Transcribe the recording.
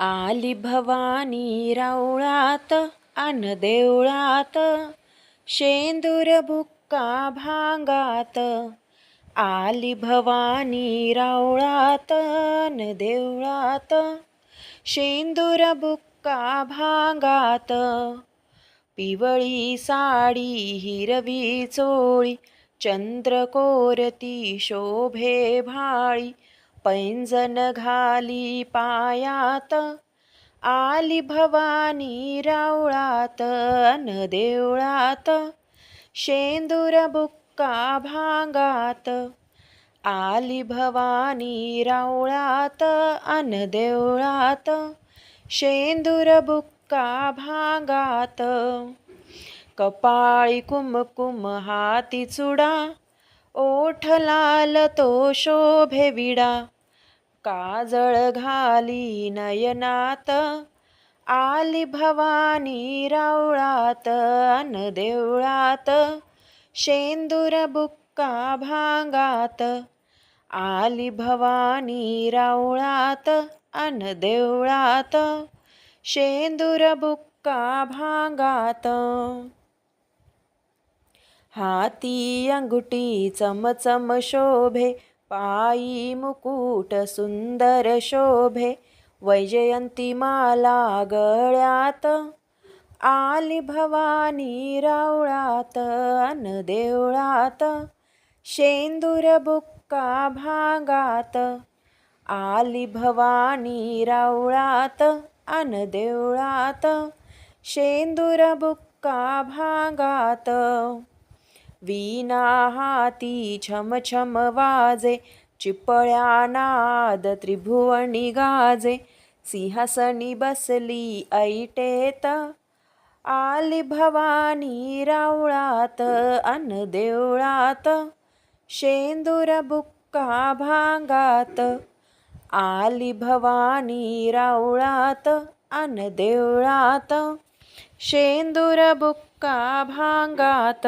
आली भवानी रावळात अन देवळात शेंदूर बुक्का भांगात. आली भवानी रावळात अन देवळात शेंदूर बुक्का भांगात. पिवळी साडी हिरवी चोळी चंद्रकोरती शोभे भाळी पैंजन घाली पायात आली भवानी रावळात अन देवळात शेंदूर बुक्का भांगात आली भवानी रावळात अन देवळात शेंदूर बुक्का भांगात. कपाळी कुमकुम हाती चुडा ओठ लाल तो शोभे विडा काजळ घाली नयनात आली भवानी रावळात अन देवळात शेंदूर बुक्का भांगात आली भवानी रावळात अन देवळात शेंदूर बुक्का भांगात. हाती अंगुटी चमचम शोभे पायी मुकुट सुंदर शोभे वैजयंती माला गळ्यात. आली भवानी रावळात अन देवळात. शेंदूर बुक्का भागात. आली भवानी रावळात अन देवळात. शेंदूर बुक्का भागात. वीणा हाती छम छम वाजे चिपळ्या नाद त्रिभुवनी गाजे सिंहासनी बसली ऐटेत आली भवानी रावळात अन देवळात शेंदूर बुक्का भांगात आली भवानी रावळात अन देवळात शेंदूर बुक्का भांगात.